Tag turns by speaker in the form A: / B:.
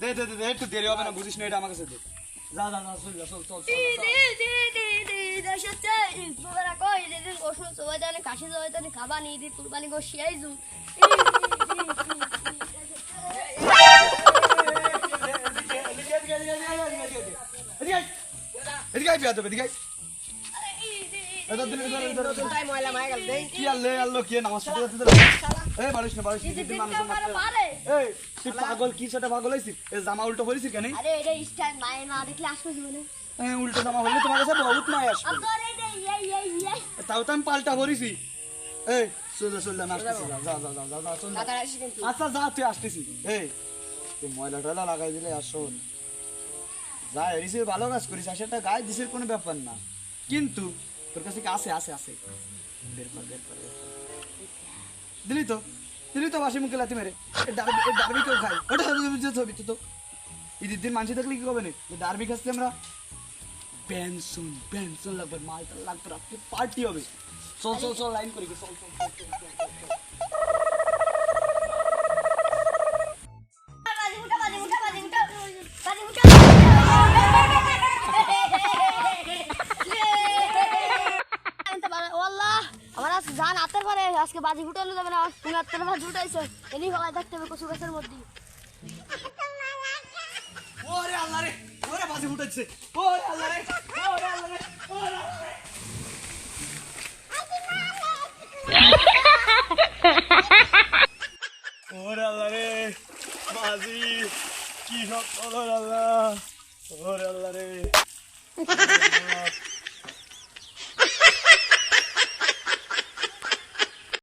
A: দে দে দে একটু দেরি হবে না বুঝিস না এটা আমার কাছে দে যা যা যা চল চল চল চল, চল এদিকে আয়। এদিকে আয়, বিয়া দেবে, এদিকে এদিকে এদিকে, এদিকে, এদিকে। পাগল কি সেটা পাগল জামা উল্টো কেন? উল্টো জামা তোমার কাছে বহুত আসবে। তাও তো আমি পাল্টা এই চল চল আসতেছি যা যা যা যা, আচ্ছা যা তুই আসতেছি। এই তুই ময়লা টয়লা লাগাই দিলে আর শোন। যা এরিসে ভালো কাজ করিস আর সেটা গায়ে দিসের কোনো ব্যাপার না। কিন্তু তোর কাছে কি আছে? আছে বের কর বের কর দিলি তো দিলি তো বাসি মুখে লাথি মেরে। ডারবি কেউ খাই ওটা ছবি তো ঈদের দিন মানুষ দেখলে কি হবে না? ডারবি খাচ্ছি আমরা। পেনশন পেনশন লাগবে মালটা লাগবে রাত্রে পার্টি হবে। চল চল চল লাইন করি চল, চল।
B: আমার আজকে জান হাতের পরে আজকে বাজি ফুটানো যাবে না তুমি হাতের বাজি উঠাইছো এনি ভালাই থাকতে হবে কচু গাছের মধ্যে।
A: ওরে আল্লাহ রে, ওরে বাজে ফুটাচ্ছে ওরে আল্লাহ রে, ওরে আল্লাহ রে, ওরে কি সব আল্লাহ। ওরে আল্লাহ